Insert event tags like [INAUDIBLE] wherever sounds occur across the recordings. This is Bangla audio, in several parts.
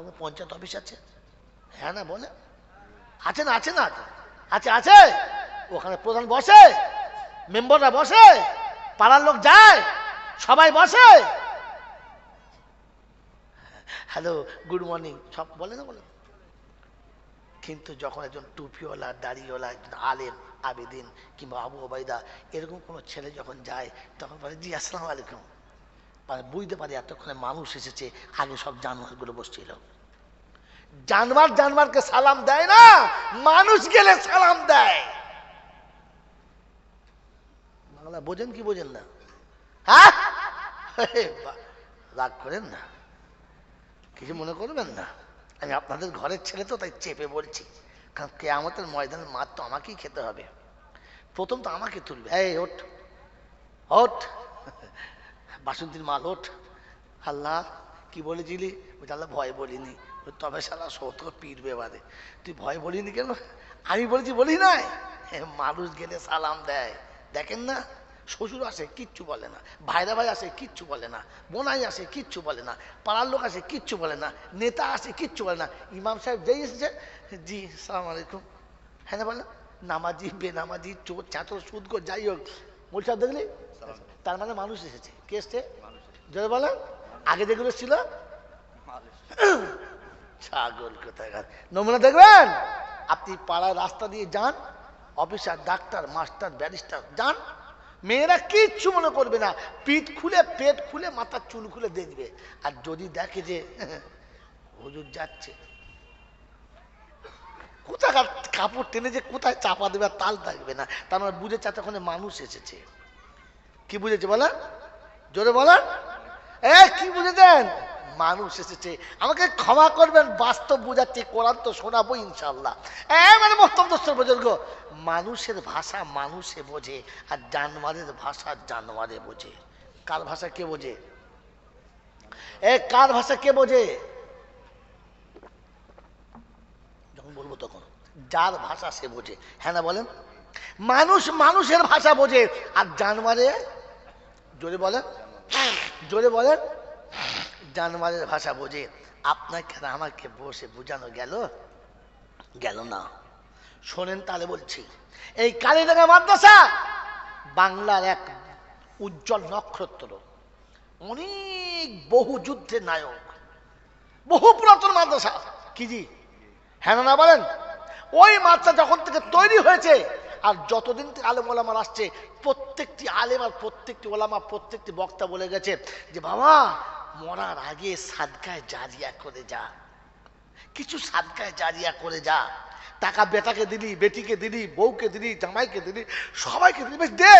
কোনো পঞ্চায়েত অফিস আছে? হ্যাঁ না, বলে? আছে না আছে না, আছে। আছে ওখানে প্রধান বসে, মেম্বাররা বসে, পাড়ার লোক যায়, সবাই বসে। হ্যালো গুড মর্নিং সব বলে না, বলে কিন্তু যখন একজন টুপিওয়ালা, দাড়িওয়ালা, একজন আলেম, আবেদিন কিংবা আবু ওবায়দা, এরকম কোনো ছেলে যখন যায়, তখন বলে, জি, আসসালামু আলাইকুম। মানে বুঝতে পারি এতক্ষণে মানুষ এসেছে, আগে সব জানোয়ারগুলো বসছিল। জানোয়ার জানোয়ারকে সালাম দেয় না, মানুষ গেলে সালাম দেয়। বাংলা বোঝেন কি বোঝেন না? হ্যাঁ? রাগ করেন না। কিছু মনে করবেন না। আমি আপনাদের ঘরের ছেলে তো, তাই চেপে বলছি। কারণ কেয়ামতের ময়দানের মার তো আমাকেই খেতে হবে। প্রথম তো আমাকে তুলবে। এই, ওঠ। ওঠ। বাসন্তীর মাল ওঠ আল্লাহ কি বলেছিলি? বলছি আল্লাহ ভয় বলিনি। তবে সারা সত পিটবে এবারে। তুই ভয় বলিনি কেন? আমি বলেছি বলি নাই? মানুষ গেলে সালাম দেয়। দেখেন না শ্বশুর আসে কিচ্ছু বলে না। ভাইরা ভাই আসে কিচ্ছু বলে না। বোনাই আসে কিচ্ছু বলে না। পাড়ার লোক আসে কিচ্ছু বলে না। নেতা আসে কিচ্ছু বলে না। ইমাম সাহেব যেই এসেছে জি সালাম আলাইকুম। হ্যাঁ বলে নামাজি বেনামাজি চোর চাঁচর সুদ যাই হোক। বলছে আর দেখলি তার মানে মানুষ এসেছে। কে এসছে? যদি বলেন আগে যেগুলো ছিল? ছাগল কোথায় নমুনা দেখবেন? আপনি পাড়ায় রাস্তা দিয়ে যান, অফিসার, ডাক্তার, মাস্টার, ব্যারিস্টার, যান। মেয়েরা কিচ্ছু মনে করবে না। পিঠ খুলে, পেট খুলে মাথার চুল খুলে দেখবে। আর যদি দেখে যে হুজুর যাচ্ছে কোথায় কাপড় টেনে যে কোথায় চাপা দেবে আর তাল থাকবে না? তার মানে বুঝে চাচ্ছে ওখানে মানুষ এসেছে। কি বুঝেছে বলেন? জোরে বলেন। এ কি বুঝেছেন? মানুষ এসেছে। আমাকে ক্ষমা করবেন, বাস্তব বুঝাচ্ছি, কোরআন তো শোনাবো ইনশাল্লাহ মানে মোস্তম দোস্তর বুজুর্গ, মানুষের ভাষা মানুষে বোঝে, আর জানোয়ারের ভাষা জানোয়ারে বোঝে। কার ভাষা কে বোঝে? এ, কার ভাষা কে বোঝে? যখন বলব তখন। যার ভাষা সে বোঝে। হ্যাঁ না বলেন? মানুষ মানুষের ভাষা বোঝে, আর জানোয়ারে, জোরে বলেন। জোরে বলেন। জানোয়ারের ভাষা বোঝে আপনাকে আমাকে বসে বোঝানো গেল? গেল না। শোনেন তাহলে বলছি, এই কালীডাঙ্গা মাদ্রাসা বাংলার এক উজ্জ্বল নক্ষত্র, অনেক বহু যুদ্ধের নায়ক, বহু পুরাতন মাদ্রাসা। কি জি? হ্যাঁ না বলেন। ওই মাদ্রাসা যখন থেকে তৈরি হয়েছে আর যতদিন থেকে আলেম ওলামার আসছে, প্রত্যেকটি আলেম আর প্রত্যেকটি ওলামা, প্রত্যেকটি বক্তা বলে গেছে যে, বাবা, মরার আগে সাদকায় জারিয়া করে যা। কিছু সাদকায় জারিয়া করে যা। টাকা বেটাকে দিলি, বেটিকে দিলি, বউকে দিলি, জামাইকে দিলি, সবাইকে দিলি, বেশ দে।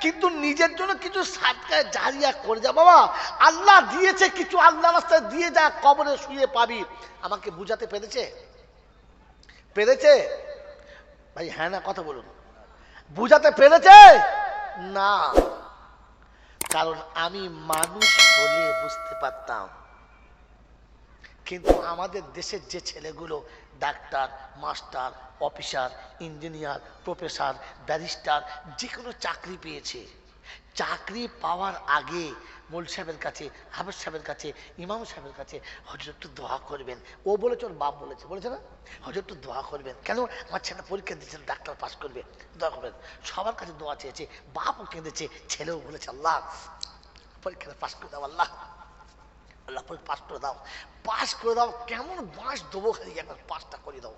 কিন্তু নিজের জন্য কিছু সাদকায় জারিয়া করে যা। বাবা, আল্লাহ দিয়েছে কিছু, আল্লাহ রাস্তায় দিয়ে যা, কবরে শুয়ে পাবি। আমাকে বুঝাতে পেরেছে? পেরেছে? ভাই হ্যাঁ না, কথা বলুন। বুঝাতে পেরেছে? না। কারণ আমি মানুষ হলে বুঝতে পারতাম। কিন্তু আমাদের দেশের যে ছেলেগুলো, doctor, master, officer, engineer, professor, barrister, যে কোনো চাকরি পেয়েছে চাকরি পাওয়ার আগে মোল সাহেবের কাছে, হাফেজ সাহেবের কাছে, ইমাম সাহেবের কাছে হজর একটু দোয়া করবেন। ও বলেছে, ওর বাপ বলেছে বলেছে না? হজর একটু দোয়া করবেন। কেন? আমার ছেলে পরীক্ষা দিয়েছে, ডাক্তার পাস করবে। দোয়া করবেন। সবার কাছে দোয়া চেয়েছে, বাপও কেঁদেছে, ছেলেও বলেছে, আল্লাহ পরীক্ষাটা পাস করে দাও, আল্লাহ। আল্লাহ পাস করে দাও। পাস করে দাও, কেমন বাঁশ দেবো খালি, একবার পাসটা করে দাও।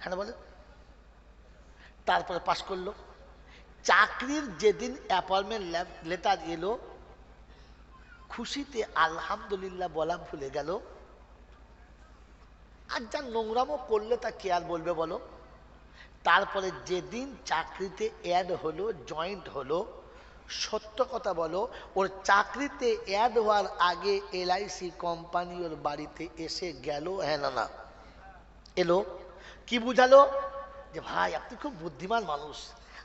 হ্যাঁ বলে? তারপরে পাস করল। চাকরির যেদিন অ্যাপয়েন্টমেন্ট লেটার এলো, খুশিতে আলহামদুলিল্লাহ বলা ভুলে গেল। আর যা নোংরামও করলে তা কে আর বলবে বলো? তারপরে যেদিন চাকরিতে অ্যাড হলো জয়েন্ট হলো, সত্য কথা বলো, ওর চাকরিতে অ্যাড হওয়ার আগে এলআইসি কোম্পানি ওর বাড়িতে এসে গেল হ্যাঁ না, এলো। কি বুঝালো? যে ভাই, আপনি খুব বুদ্ধিমান মানুষ।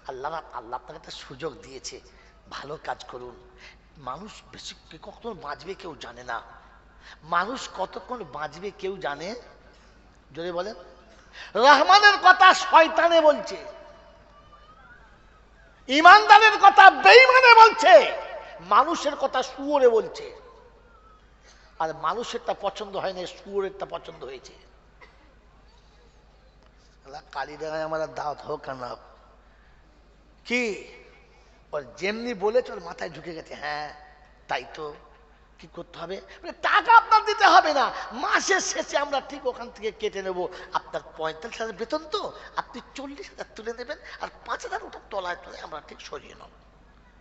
আল্লাহ আল্লাহ আপনাকে একটা সুযোগ দিয়েছে, ভালো কাজ করুন। মানুষ বেশি কতক্ষণ বাঁচবে কেউ জানে না। মানুষ কতক্ষণ বাঁচবে কেউ জানে? যদি বলেন। রহমানের কথা শয়তানে বলছে। ইমানদারের কথা বেইমানে বলছে। মানুষের কথা শুয়োরে বলছে। আর মানুষেরটা পছন্দ হয় না, শুয়োরেরটা পছন্দ হয়েছে। কালী দেখায় আমার আর দাওয়াত হোক কেন হোক। কি? ওর যেমনি বলেছে ওর মাথায় ঢুকে গেছে হ্যাঁ তাই তো। কি করতে হবে? বলে, টাকা আপনার দিতে হবে না। মাসের শেষে আমরা ঠিক ওখান থেকে কেটে নেব। আপনার পঁয়তাল্লিশ হাজার বেতন তো? আপনি চল্লিশ হাজার তুলে নেবেন আর পাঁচ হাজার ওটা তলায় তলায় আমরা ঠিক সরিয়ে নেব।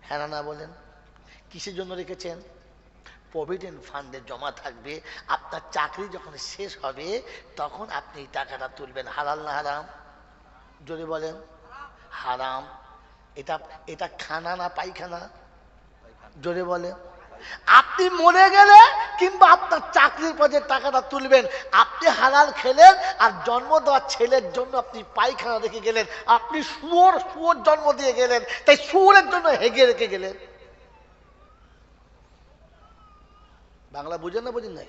হ্যাঁ না বলেন। কিসের জন্য রেখেছেন? প্রভিডেন্ট ফান্ডে জমা থাকবে। আপনার চাকরি যখন শেষ হবে তখন আপনি টাকাটা তুলবেন। হালাল না হারাম? যদি বলেন। হারাম। এটা এটা খানা না পায়খানা? জোরে বলে। আপনি মরে গেলে কিংবা আপনার চাকরির পথে টাকাটা তুলবেন আপনি হালাল খেলেন আর জন্ম দেওয়ার ছেলের জন্য আপনি পায়খানা রেখে গেলেন। আপনি শুয়োর শুয়োর জন্ম দিয়ে গেলেন তাই শুয়োরের জন্য হেগে রেখে গেলেন। বাংলা বুঝেন না বুঝেন নাই?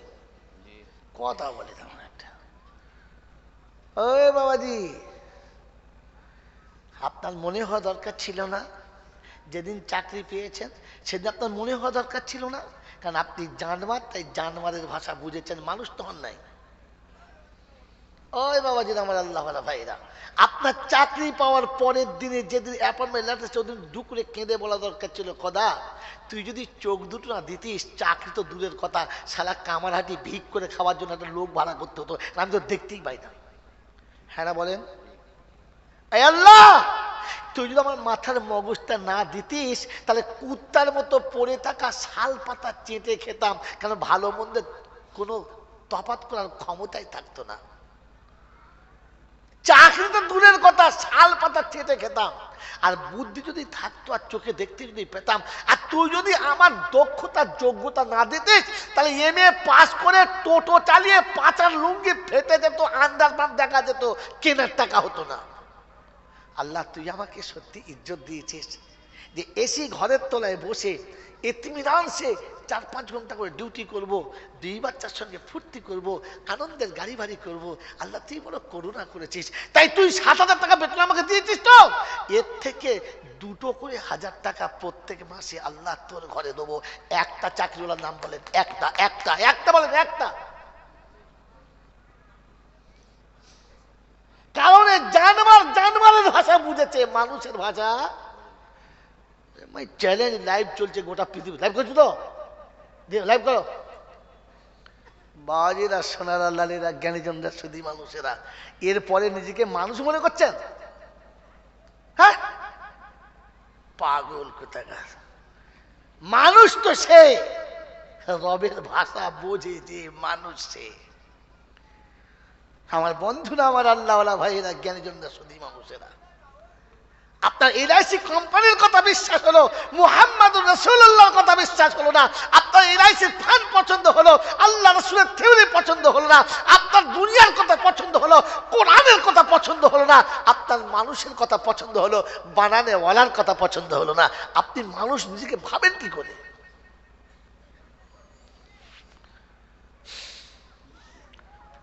কথা বলে তেমন একটা। ওই বাবাজি আপনার মনে হওয়া দরকার ছিল না? যেদিন চাকরি পেয়েছেন, সেদিন আপনার মনে হওয়া দরকার ছিল না? কারণ আপনি জানমার তাই জানমারের ভাষা বুঝেছেন, মানুষ তো হন নাই। ওই বাবাজি আমার আল্লাহ ভাইরা, আপনার চাকরি পাওয়ার পরের দিনে যেদিন অ্যাপয়েন্টমেন্ট লেটার ওদিন দুকুরে কেঁদে বলা দরকার ছিল কদা তুই যদি চোখ দুটো না দিতিস, চাকরি তো দূরের কথা সালা কামারহাটি ভিক করে খাওয়ার জন্য একটা লোক ভাড়া করতে হতো আমি তো দেখতেই পাই না। হ্যাঁ বলেন? আল্লাহ! তুই যদি আমার মাথার মগজটা না দিতিস, তাহলে কুত্তার মতো পড়ে থাকা শাল পাতা চেটে খেতাম। কারণ ভালো মন্দের কোনো তফাৎ করার ক্ষমতাই থাকতো না। চাকরি তো দূরের কথা, শাল পাতা চেটে খেতাম। আর বুদ্ধি যদি থাকতো আর চোখে দেখতে যদি পেতাম, আর তুই যদি আমার দক্ষতা যোগ্যতা না দিতিস, তাহলে এম এ পাস করে টোটো চালিয়ে পাচার লুঙ্গি ফেটে যেত আন্ডারপাম্প দেখা যেত, কেনার টাকা হতো না। আল্লাহ, তুই আমাকে সত্যি ইজ্জত দিয়েছিস। যে এসি ঘরের তলায় বসে এতিমিরান সে চার পাঁচ ঘণ্টা করে ডিউটি করব, দুই বাচ্চার সঙ্গে ফুর্তি করব, আনন্দের গাড়ি বাড়ি করব, আল্লাহ, তুই বড় করুণা করেছিস। তাই তুই সাত হাজার টাকা বেতন আমাকে দিয়েছিস তো? এর থেকে দুটো করে হাজার টাকা প্রত্যেক মাসে আল্লাহ তোর ঘরে দেবো। একটা চাকরিওয়ালার নাম বলেন, একটা একটা একটা বলেন, একটা। এই জানবার জানবারের ভাষা বুঝেছে, মানুষের ভাষা। চ্যালেঞ্জ লাইভ চলছে গোটা পৃথিবী। লাইভ করছ তো? লাইভ করো। বাজিরা, সোনারা, লালেরা, জ্ঞানীজনরা সুদী মানুষেরা, এরপরে নিজেকে মানুষ মনে করছেন? হ্যাঁ? পাগল কোথাকার। মানুষ তো সে। রবের ভাষা বোঝে যে মানুষ সে। আমার বন্ধুরা আমার আল্লাহওয়ালা ভাইয়েরা, জ্ঞানীজনরা সুদী মানুষেরা। আপনার এলআইসি কোম্পানির কথা বিশ্বাস হলো মুহাম্মদ রসুল্লাহর কথা বিশ্বাস হলো না। আপনার এলআইসি ফান্ড পছন্দ হলো, আল্লাহ রসুলের থিওরি পছন্দ হলো না। আপনার দুনিয়ার কথা পছন্দ হলো, কোরআনের কথা পছন্দ হলো না। আপনার মানুষের কথা পছন্দ হলো বানানে ওয়ালার কথা পছন্দ হলো না। আপনি মানুষ নিজেকে ভাবেন কি করে?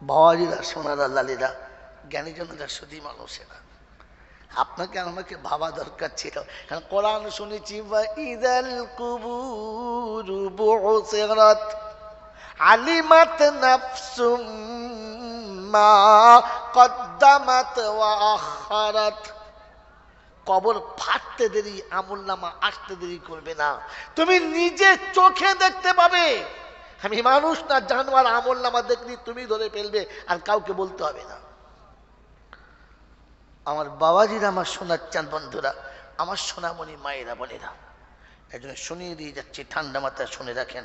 বাবাজিরা সোনারা লালিরা, জ্ঞানীজনেরা শুধু মানুষেরা। আপনাকে, আমাকে ভাবা দরকার ছিল। কারণ কোরআন শুনেছি বা ইদাল কুবুর বুসিরাত আলিমাত নাফসুম মা কদ্দামাত কবর ফাটতে দেরি, আমল নামা আসতে দেরি করবে না। তুমি নিজে চোখে দেখতে পাবে। আমি মানুষ না, জানোয়ার, আমল নামা দেখলি তুমি ধরে ফেলবে, আর কাউকে বলতে হবে না। আমার বাবাজিরা, আমার শোনার চান বন্ধুরা, আমার সোনামণি মায়েরা, বোনেরা, একজন শুনিয়ে দিয়ে যাচ্ছি, ঠান্ডা মাথায় শুনে রাখেন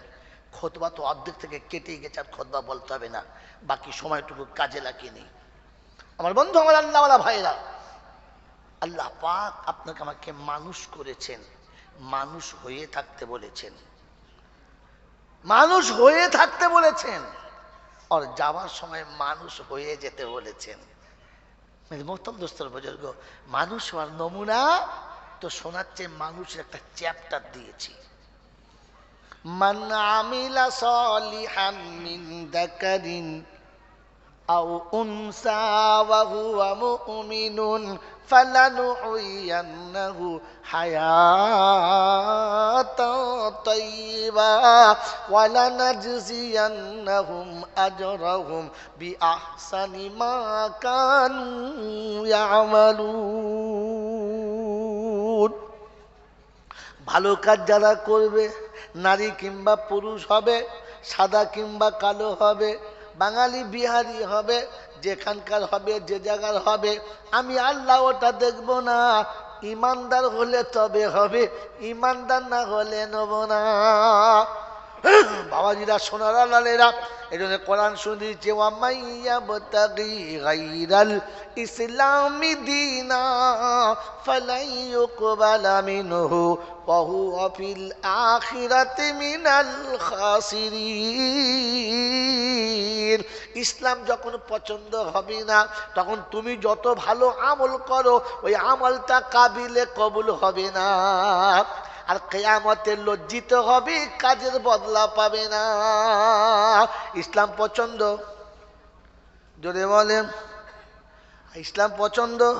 খোদবা তো অর্ধেক থেকে কেটে গেছে, আর খোদবা বলতে হবে না, বাকি সময়টুকু কাজে লাগিয়ে আমার বন্ধু, আমার আল্লাহওয়ালা ভাইরা আল্লাহ পাক আপনাকে আমাকে মানুষ করেছেন, মানুষ হয়ে থাকতে বলেছেন। মানুষ হয়ে থাকতে বলেছেন। আর যাওয়ার সময় মানুষ হয়ে যেতে বলেছেন। মোহতম দোস্তর বুজুর্গ, মানুষ হওয়ার নমুনা তো শোনাচ্ছে মানুষের একটা চ্যাপ্টার দিয়েছি। হুয়া মুমিনুন فلنحيينه حياة طيبة ولنجزينهم أجرهم بأحسن ما كانوا يعملون ভালো কাজ যারা করবে নারী কিংবা পুরুষ হবে সাদা কিংবা কালো হবে বাঙালি বিহারি হবে যেখানকার হবে, যে জায়গার হবে, আমি আল্লাহ ওটা দেখব না। ইমানদার হলে তবে হবে, ইমানদার না হলে নেব না। বাবাজিরা, সোনার, লালেরা, এই জন্য কোরআন শুনেছে ওয়ামাইয়া বতাগি ইসলাম যখন পছন্দ হবে না, তখন তুমি যত ভালো আমল করো, ওই আমলটা কাবিলে কবুল হবে না। আর কেয়ামতে লজ্জিত হবে, কাজের বদলা পাবে না। ইসলাম পছন্দ? যদি বলেন। ইসলাম পছন্দ?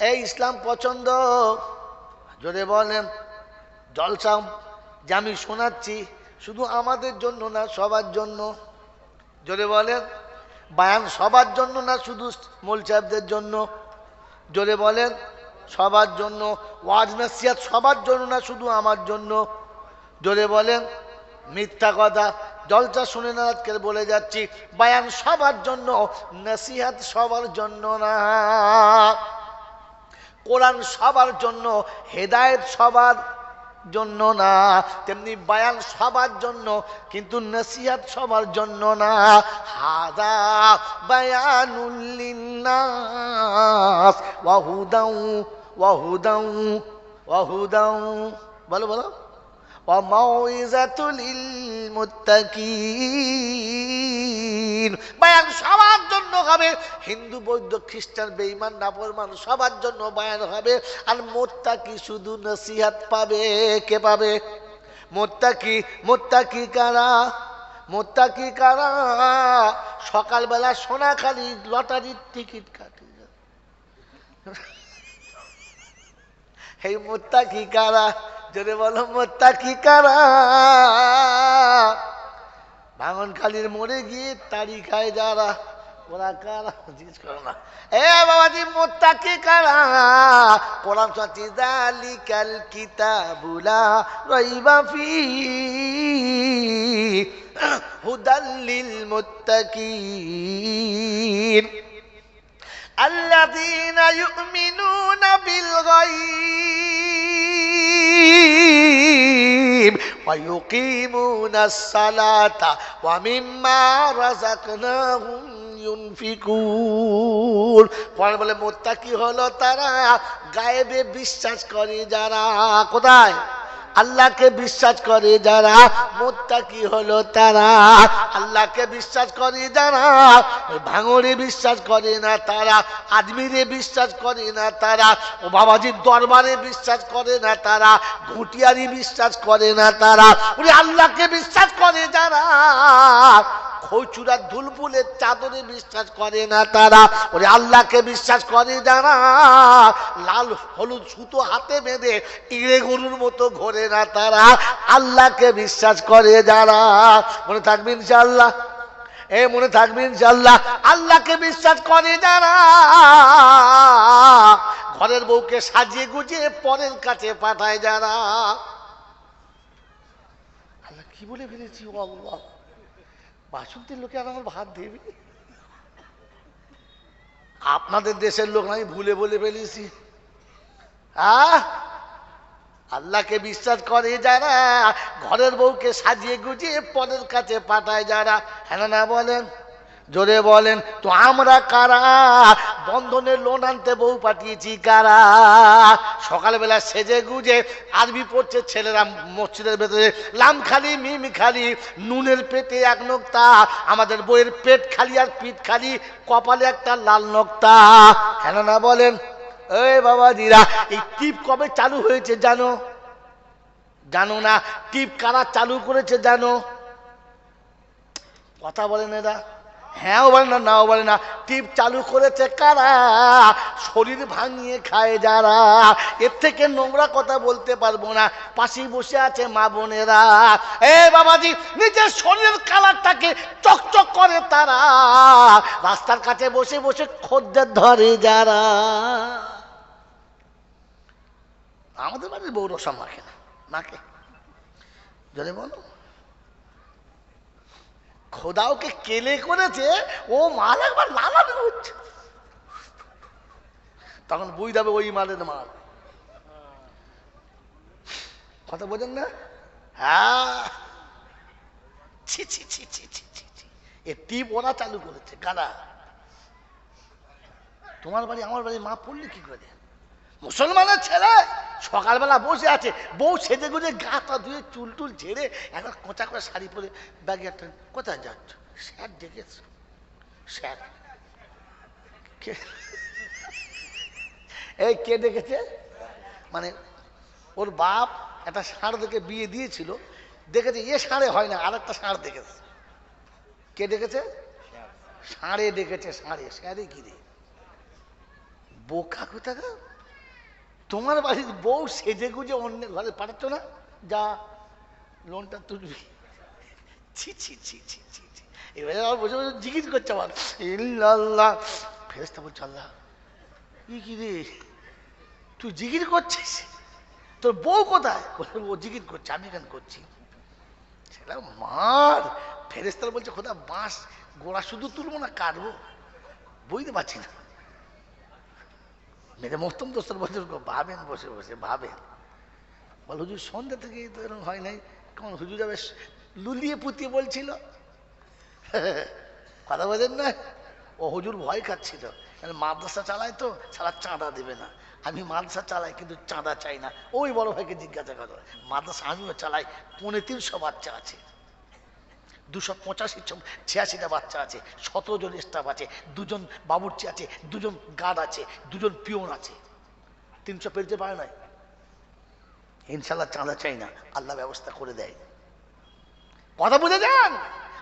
এই ইসলাম পছন্দ? যদি বলেন। জলসা, যে আমি শোনাচ্ছি, শুধু আমাদের জন্য না, সবার জন্য। যদি বলেন। বায়ান সবার জন্য না, শুধু মোল সাহেবদের জন্য। যদি বলেন। সবার জন্য, ওয়াজ নাসিয়াত সবার জন্য না, শুধু আমার জন্য। জোরে বলেন, মিথ্যা কথা। জলসা শুনে না, আজকে বলে যাচ্ছি, বায়ান সবার জন্য, নসিহাত সবার জন্য না। কোরআন সবার জন্য, হেদায়েত সবার জন্য না। তেমনি বায়ান সবার জন্য, কিন্তু নসিহাত সবার জন্য না। হাদা বায়ানুল্লিন্নাস ওয়াহুদাউ বলো বলো। বায়ান সবার জন্য হবে, হিন্দু, বৌদ্ধ, খ্রিস্টান, বেঈমান, নাফরমান, সবার জন্য বায়ান হবে। আর মোত্তা কি শুধু নসিহাত পাবে, কে পাবে? মোত্তা কি মোত্তা কি কারা? মোত্তা কি কারা? সকালবেলা সোনাখালি লটারির টিকিট কাটে। এই মোত্তাকি কারা? যদি বলো মোত্তাকি কারা? ভাঙনখালির মরে গিয়ে তাড়ি খায় যারা। ওরা কারা? জিজ্ঞেস করো না। এ বাবাজি কিতাবুলা রাইবা ফি। হুদাল্লিল মুত্তাকিন। الذين يؤمنون بالغيب ويقيمون الصلاة ومما رزقناهم ইউনফিকুন পরে বলে মোত্তাকি হলো তারা গায়েবে বিশ্বাস করে যারা কোথায় আল্লাহকে বিশ্বাস করে যারা, মোত্তাকি হলো তারা। আল্লাহকে বিশ্বাস করে যারা ভাঙরে বিশ্বাস করে না তারা আদমিরে বিশ্বাস করে না তারা, ও বাবাজির দরবারে বিশ্বাস করে না তারা, ঘুটিয়ারি বিশ্বাস করে না তারা। উনি আল্লাহকে বিশ্বাস করে যারা খৌচুরা ধুলফুলের চাদরে বিশ্বাস করে না তারা। ওরে আল্লাহকে বিশ্বাস করে যারা, লাল হলুদ সুতো হাতে বেঁধে ইড়ে গরুর মতো ঘোরে না তারা। আল্লাহকে বিশ্বাস করে যারা। মনে থাকবে ইনশাআল্লাহ? এ, মনে থাকবে ইনশাল্লাহ আল্লাহকে বিশ্বাস করে যারা। ঘরের বউকে সাজিয়ে গুজিয়ে পরের কাছে পাঠায় যারা। আল্লাহ কি বলে ফেলেছি? ও আল্লাহ। বাসন্তীর লোকে আর আমার ভাত দেবে। আপনাদের দেশের লোক আমি ভুলে বলে ফেলেছি। আল্লাহকে বিশ্বাস করে যারা, ঘরের বউকে সাজিয়ে গুজিয়ে পরের কাছে পাঠায় যারা। হ্যাঁ না বলেন। জোরে বলেন, তো আমরা কারা? বন্ধনের লোন আনতে বউ পাঠিয়েছি, কারা? সকালবেলা সেজে গুজে আরবি পড়ছে ছেলেরা মসজিদের ভেতরে লাম খালি মিম খালি নুনের পেটে এক নোক্তা, আমাদের বইয়ের পেট খালি আর পিঠ খালি, কপালে একটা লাল নোক্তা। হ্যাঁ না বলেন? এই বাবা দিরা এই টিপ কবে চালু হয়েছে জানো? জানো না, টিপ কারা চালু করেছে জানো? কথা বলেন এরা। হ্যাঁও বলে না, নাও বলে না। টিপ চালু করেছে কারা? শরীর ভাঙিয়ে খায় যারা। এর থেকে নোংরা কথা বলতে পারব না। পাশে বসে আছে মা বোনেরা। এ বাবাজি, নিজের শরীরের কালারটাকে চকচক করে তারা। রাস্তার কাছে বসে বসে খদ্দের ধরে যারা। আমাদের বাড়ির বউ রসম না। মাকে যদি বলো। খোদা ওকে কেলে করেছে, ও মাল একবার লালানো হচ্ছে তখন বুঝ যাবে ওই মালের মাল। কথা বোঝেন না? হ্যাঁ। ছি ছি ছি চালু করেছে, কারা? তোমার বাড়ি, আমার বাড়ি, মা পড়লে কি করে? মুসলমানের ছেলে? সকালবেলা বসে আছে। বউ সেজে গুজে গাটা ধুয়ে চুল টুল ঝেড়ে একটা কোঁচা করে শাড়ি পরে ব্যাগে একটা কোথায় যাচ্ছ? স্যার ডেকেছ। স্যার। কে? এই কে ডেকেছে? মানে ওর বাপ একটা ষাঁড় দেখে বিয়ে দিয়েছিল। দেখেছে এ ষাঁড়ে হয় না আর একটা ষাঁড় দেখেছে। কে ডেকেছে? ষাঁড়ে ডেকেছে ষাঁড়ে। ষাঁড়ে কি রে? বোকা কোথাকা তোমার বাড়ির বউ সেজে গুজে অন্য ঘরে পাঠাচ্ছ না? যা লোনটা তুলবি। ছি ছি ছি ছি ছি ছি। এবারে আমার বসে বসে জিজ্ঞেস করছে আমার ইল্লাল্লাহ ফেরেস্তা বলছে, আল্লাহ, ই কি রে? তুই জিকির করছিস? তোর বউ কোথায়? ও জিকির করছে, আমি এখানে করছি। সেটা মার। ফেরেস্তার বলছে, খোদা, বাঁশ, গোড়া শুধু তুলবো না, কাটবো? বুঝতে পারছি না। মেরে মস্তম দোস্তর বছর ভাবেন, বসে বসে, ভাবেন। বল, হুজুর, সন্ধ্যা থেকে তো এরকম হয় নাই। কেমন, হুজুর যাবে লুলিয়ে পুতিয়ে বলছিল? [LAUGHS] কথা বোঝেন না। ও হুজুর ভয় খাচ্ছিল। মাদ্রাসা চালায় তো সারা চাঁদা দেবে না। আমি মাদ্রাসা চালাই, কিন্তু চাঁদা চাই না। ওই বড় ভাইকে জিজ্ঞাসা করো। মাদ্রাসা আমিও চালাই, পৌনে তিনশো বাচ্চা আছে। দুশো পঁচাশি ছিয়াশিটা বাচ্চা আছে সতেরো জন স্টাফ আছে দুজন বাবুর্চি আছে দুজন গার্ড আছে দুজন পিওন আছে। তিনশো পেরতে পারে নাই? ইনশাল্লাহ চাঁদা চাই না আল্লাহ ব্যবস্থা করে দেয়। কথা বুঝে যান?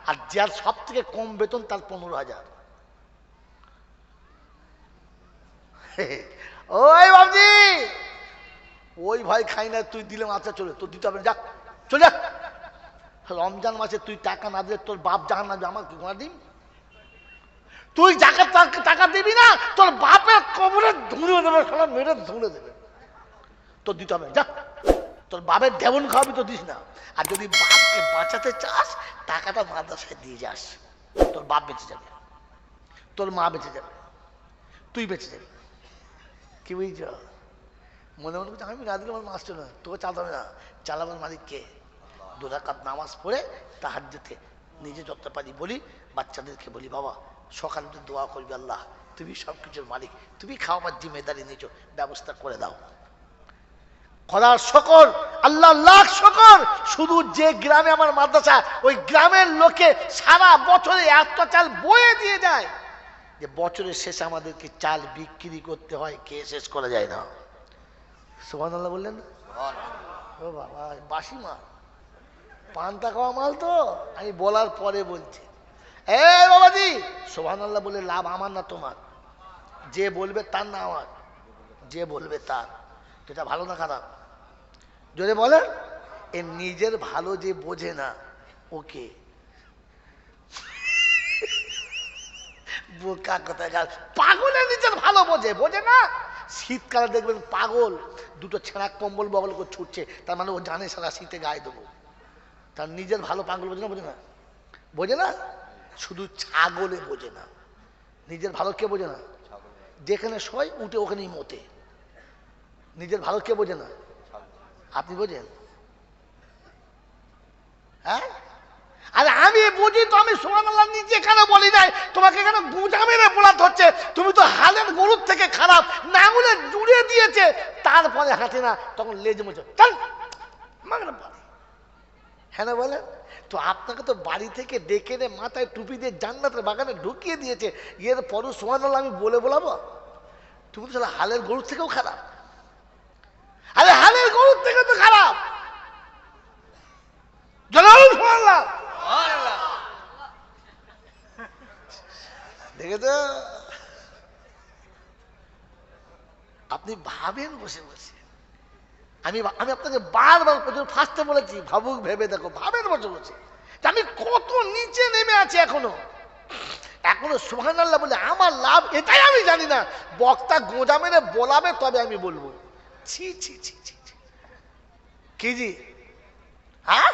আর যার সব থেকে কম বেতন তার পনেরো হাজার। [LAUGHS] ওই বাবজি! ওই ভাই খাই না তুই দিলে মাথা চলে তোর দিতে হবে না, চলে যা। রমজান মাসে তুই টাকা না দিলে তোর বাপ জাহান না আমার কি দিন তুই যাকে টাকা দিবি না, তোর বাপের কবরে ধুঁড়ে দেবে, সারা মেরে ধুঁড়ে দেবে। তোর দিতে হবে, যা। তোর বাপের দেবন খাওয়াবি তো দিস না। আর যদি বাপকে বাঁচাতে চাস, টাকাটা মাদ্রাসায় দিয়ে যাস। তোর বাপ বেঁচে যাবে। তোর মা বেঁচে যাবে। তুই বেঁচে যাবি। কি বুঝছ? মনে মনে করছে আমি না দিলে আমার মাস্টার না তোকে চালাবে না। চালাবার মালিক কে? দুরাকাত নামাজ পড়ে তাহার যেতে নিজে যত পারি বলি বাচ্চাদেরকে বলি বাবা সকালে উঠে দোয়া করবি আল্লাহ তুমি সব কিছুর মালিক তুমি খাওয়াবার জিম্মেদারি নিছো ব্যবস্থা করে দাও। খোদার শকর আল্লাহ লাখ শকর শুধু যে গ্রামে আমার মাদ্রাসা ওই গ্রামের লোকে সারা বছরে এত চাল বয়ে দিয়ে যায় যে বছরের শেষে আমাদেরকে চাল বিক্রি করতে হয় কে শেষ করা যায় না। সোহান আল্লাহ বললেন? ও বাবা বাসি মাল। পান্তা খাওয়া মাল তো? আমি বলার পরে বলছি। এ বাবাজি সোহান আল্লাহ বলে লাভ আমার না তোমার। যে বলবে তার না আমার। যে বলবে তার। এটা ভালো না খারাপ? যদি বলে এ নিজের ভালো যে বোঝে না, ওকে। বোকা কোথায় গাল? পাগলে নিজের ভালো বোঝে বোঝে না? শীতকালে দেখবেন পাগল, দুটো ছেঁড়া কম্বল বগল করে ছুটছে, তার মানে ও জানে সারা শীতে গায়ে দেবো। তার নিজের ভালো পাগল বোঝে না বোঝে না? বোঝে না? শুধু ছাগলে বোঝে না। নিজের ভালো কে বোঝে না? যেখানে শয় উঠে ওখানেই মতে। নিজের ভালো কে বোঝে না? আপনি বোঝেন? হ্যাঁ? আরে আমি বুঝি তো, আমি সোমান আল্লাহ নিজে কেন বলি নাই? তোমাকে কেন গুজা মেরে বলাতে হচ্ছে তুমি তো হালের গরুর থেকে খারাপ নাঙুলে জুড়ে দিয়েছে। তারপরে হাঁটে না, তখন লেজ মুছে চল! মাগনা হ্যাঁ না বলেন? তো আপনাকে তো বাড়ি থেকে ডেকে নে মাথায় টুপি দিয়ে জান্নাতের বাগানে ঢুকিয়ে দিয়েছে। এর পরও আল্লাহ আমি বলে বলাবো? তুমি তো হালের গরুর থেকেও খারাপ। আরে হালের গরুর থেকে তো খারাপ। আল্লাহ দেখেছ? আপনি ভাবেন বসে বসে। আমি আমি আপনাকে বারবার প্রচুর ফাঁসতে বলেছি, ভাবুক ভেবে দেখো, ভাবের বসে বসে আমি কত নিচে নেমে আছি এখনও। এখনও সুহান আল্লাহ বলে আমার লাভ, এটাই আমি জানি না। বক্তা গোঁজা মেরে বলাবে তবে আমি বলব। ছি ছি ছি ছি। কি জি? হ্যাঁ?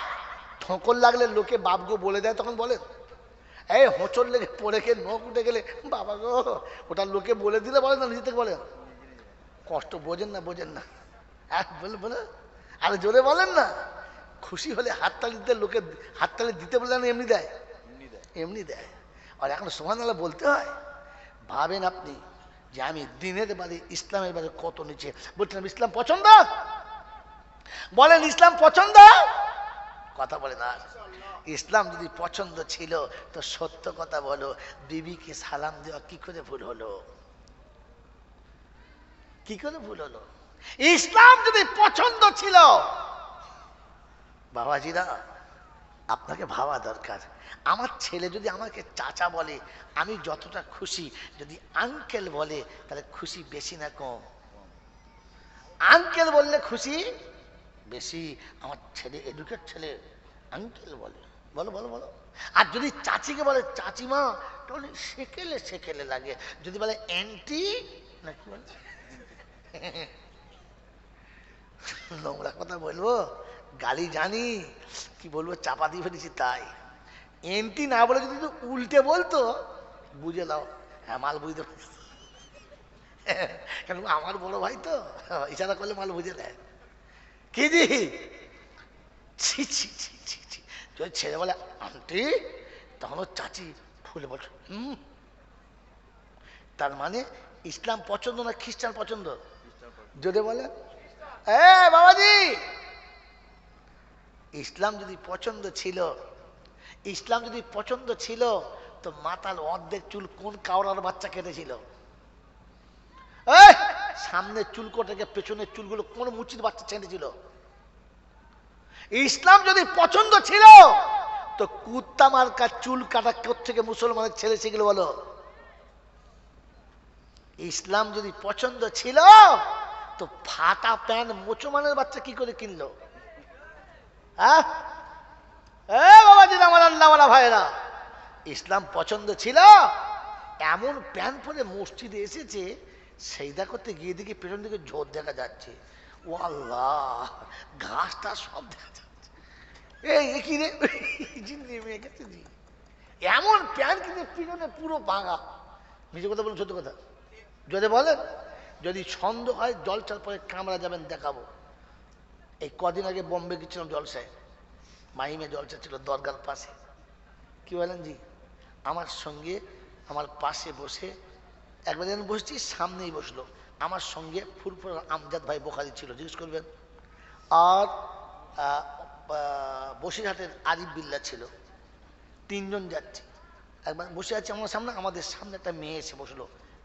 ঠোকর লাগলে লোকে বাপগো বলে দেয়, তখন বলে। এই হোঁচর লেগে পড়ে খেয়ে নখ উঠে গেলে, বাবা গো, ওটা লোকে বলে দিলে বলে না, নিজে থেকে বলেন কষ্ট, বোঝেন না বোঝেন না। বলে বলে। আরে জোরে বলেন না খুশি হলে হাততালি দিতে লোকে হাততালি দিতে বললে না এমনি দেয়। এমনি দেয়। আর এখন সোহান আল্লাহ বলতে হয় ভাবেন আপনি যে আমি দিনের বাড়ি ইসলামের বাড়ি কত নিচে। বলছিলাম ইসলাম পছন্দ? বলেন ইসলাম পছন্দ? কথা বলে না ইসলাম যদি পছন্দ ছিল তো সত্য কথা বলো। বিবিকে সালাম দেওয়া কি করে ভুল হলো? কি করে ভুল হলো? ইসলাম যদি পছন্দ ছিল বাবাজিরা আপনাকে ভাবা দরকার। আমার ছেলে যদি আমাকে চাচা বলে, আমি যতটা খুশি, যদি আঙ্কেল বলে, তাহলে খুশি বেশি না কম। আঙ্কেল বললে খুশি বেশি, আমার ছেলে এডুকেট ছেলে আঙ্কেল বলে। বলো বলো বলো। আর যদি চাচিকে বলে, চাচিমা, তাহলে সেকেলে সেকেলে লাগে। যদি বলে অ্যান্টি না কি বলে? [LAUGHS] নোংরা কথা বলব? গালি জানি কি বলব চাপা দিয়ে ফেলেছি তাই। এন্টি না বলে যদি উল্টে বলতো বুঝে দাও হ্যাঁ মাল বুঝতে পারছি। [LAUGHS] কেন আমার বড় ভাই তো? [LAUGHS] ইশারা করলে মাল বুঝে দেয়। কি দি ছি ছি ছি ছি ছি। যদি ছেলে বলে আন্টি তখন ও চাচি ফুলে হুম? তার মানে ইসলাম পছন্দ না খ্রিস্টান পছন্দ। যদি বলে এ বাবাজি। ইসলাম যদি পছন্দ ছিল ইসলাম যদি পছন্দ ছিল তো মাতাল অর্ধেক চুল কোন কাওড়ার বাচ্চা কেটেছিল? এই, সামনের চুল থেকে পেছনের চুলগুলো কোন মুচির বাচ্চা ছেড়েছিল ইসলাম যদি পছন্দ ছিল তো কুত্তা মার্কা চুল কাটা থেকে মুসলমানের ছেলে সেগুলো বলো? ইসলাম যদি পছন্দ ছিল তো ফাটা প্যান্ট মুসলমানের বাচ্চা কি করে কিনলো? হ্যাঁ? বাবাজি আমার আল্লাহওয়ালা ভাইরা ইসলাম পছন্দ ছিল, এমন প্যান্ট পরে মসজিদে এসেছে সেইদা করতে গিয়ে দিকে পেছন দিকে ঝোর দেখা যাচ্ছে। ও আল্লাহ ঘাসটা সব দেখা যাচ্ছে। এই কি রে? নেমে গেছে এমন প্যান্ট কিন্তু পিছনে পুরো ভাঙা নিজে কথা বলুন, সত্য কথা। যদি বলেন। যদি ছন্দ হয় জলসার পরে কামরা যাবেন, দেখাবো। এই কদিন আগে বোম্বে গেছিলাম জলসায় মাহিমে জলসা ছিল দরগার পাশে। কি বলেন জি? আমার সঙ্গে আমার পাশে বসে, একবার যেন বসছি, সামনেই বসল। আমার সঙ্গে ফুরফুর আমজাদ ভাই বোখারি ছিল, জিজ্ঞেস করবেন। আর বসিরহাটের আরিফ বিল্লা ছিল। তিনজন যাচ্ছি। একবার বসে আছে আমার সামনে, আমাদের সামনে একটা মেয়ে এসে বসল।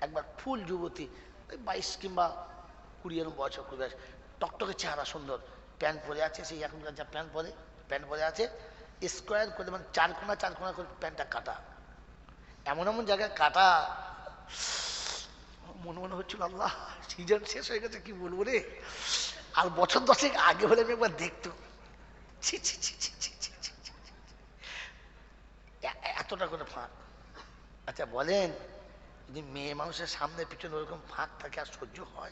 একবার ফুল যুবতী ওই বাইশ কিংবা কুড়ি এরম বয়স কুড়ি বয়স টকটকে চেহারা সুন্দর। প্যান্ট পরে আছে, সেই এখনকার যা প্যান্ট পরে প্যান্ট পরে আছে। স্কোয়ার করে মানে চার কোনা চার কোনা করে প্যান্টটা কাটা। এমন এমন জায়গায় কাটা, মনে মনে হচ্ছিল, আল্লাহ সিজন শেষ হয়ে গেছে, কি বলব রে? আর বছর দশেক আগে হলে আমি একবার দেখতো ছি ছি ছি ছি ছি ছি এতটা করে ফাঁক আচ্ছা বলেন যদি মেয়ে মানুষের সামনে পিছনে ওরকম ফাঁক থাকে আর সহ্য হয়?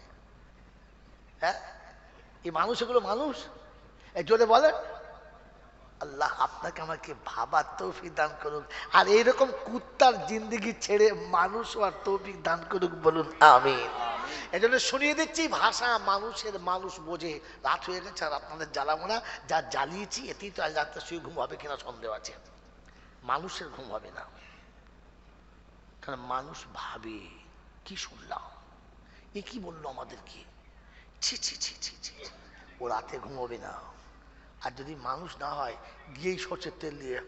হ্যাঁ? এই মানুষ? এগুলো মানুষ জোরে বলেন। আল্লাহ আপনাকে আমাকে ভাবার তৌফিক দান করুক। আর এইরকম কুত্তার জিন্দগি ছেড়ে মানুষ আর তৌফিক দান করুক বলুন, আমিন। এই জন্য শুনিয়ে দিচ্ছি, ভাষা মানুষের মানুষ বোঝে। রাত হয়ে গেছে আর আপনাদের জ্বালাবো না। যা জ্বালিয়েছি, এতেই তো আজ রাত্রে শুয়ে ঘুম হবে কিনা সন্দেহ আছে। মানুষের ঘুম হবে না। কারণ মানুষ ভাবে, কি শুনলাম? এ কি বলল আমাদেরকে? ছি ছি ছি ছি ছি ও রাতে ঘুমোবে না। আর যদি মানুষ না হয়, গিয়েই সর্ষের তেল দিয়ে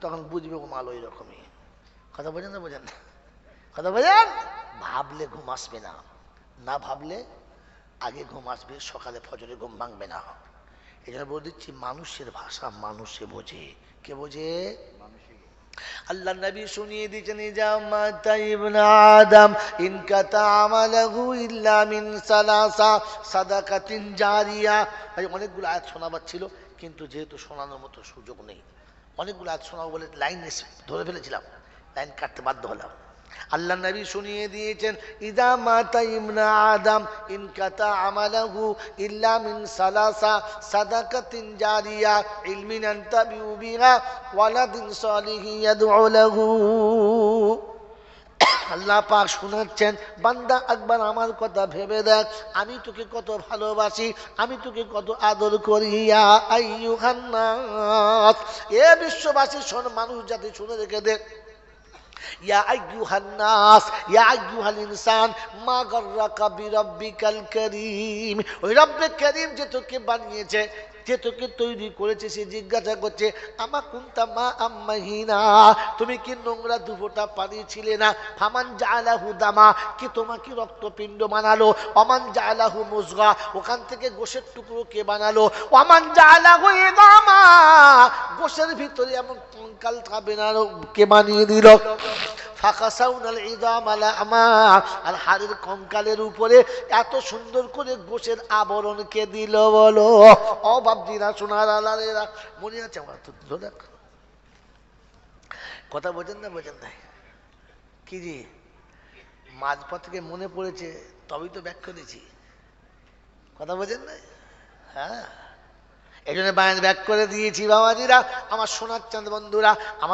তখন বুঝবে ও মাল ওই রকমই। কথা বোঝেন না বোঝেন না? কথা বোঝেন? ভাবলে ঘুম আসবে না। না ভাবলে আগে ঘুম আসবে, সকালে ফজরে ঘুম ভাঙবে না। এই জন্য বলে দিচ্ছি, মানুষের ভাষা মানুষে বোঝে। কে বোঝে? আল্লাহ নবী শুনিয়ে দিয়েছেন আদম ইনকাতা মিন সালাসা সাদাকাতিন জারিয়া। ভাই, অনেকগুলো আয়াত শোনাবার ছিল, কিন্তু যেহেতু শোনানোর মতো সুযোগ নেই, অনেকগুলো আয়াত শোনাবো বলে লাইন ধরে ফেলেছিলাম, লাইন কাটতে বাধ্য হলাম। আল্লাহ নবী শুনিয়ে দিয়েছেন, ইদা মাতা ইবনা আদম ইন কাতা আমালাহু ইল্লা মিন সালাসা সাদাকাতিন জারিয়া ইলমিন আনতাবিউ বিহা ওয়ালাদিন সালিহি ইয়াদউ লাহু। আল্লাহ পাক শোনাচ্ছেন, বান্দা একবার আমার কথা ভেবে দেখ, আমি তোকে কত ভালোবাসি, আমি তোকে কত আদর করি, ইয়া আইয়ুহান এ বিশ্ববাসী শোন, মানুষ যাতে শুনে রেখে দেখ ইয়া আইয়ুহান নাস ইয়া আইয়ুহাল ইনসান মা গাররাকা বিরাব্বিকাল কারীম ওই রব্বে কারীম যে তোকে বানিয়েছে যে তোকে তৈরি করেছে, সে জিজ্ঞাসা করছে, আমা কুন্তা মা আম্মাহিনা? তুমি কি নোংরা দুফোটা পানি ছিলে না? ফামান জালাহু দামা। কি তোমাকে রক্তপিণ্ড বানালো? অমান জালাহু মুজগা। ওখান থেকে গোশের টুকরো কে বানালো? অমান জালাহু ইদামা। গোশের ভিতরে এমন কঙ্কাল কে বানিয়ে দিল? হাড়ের কঙ্কালের উপরে এত সুন্দর করে গোশের আবরণ কে দিল বলো? সোনার মনে আছে আমার তো? দেখ। কথা বোঝেন না, বোঝেন কি জি মাঝপথ মনে পড়েছে, তবেই তো ব্যাক করেছি কথা বোঝেন না হ্যাঁ। এই জন্য ব্যাক করে দিয়েছি বাবাজিরা, আমার সোনার চাঁদ বন্ধুরা, আমার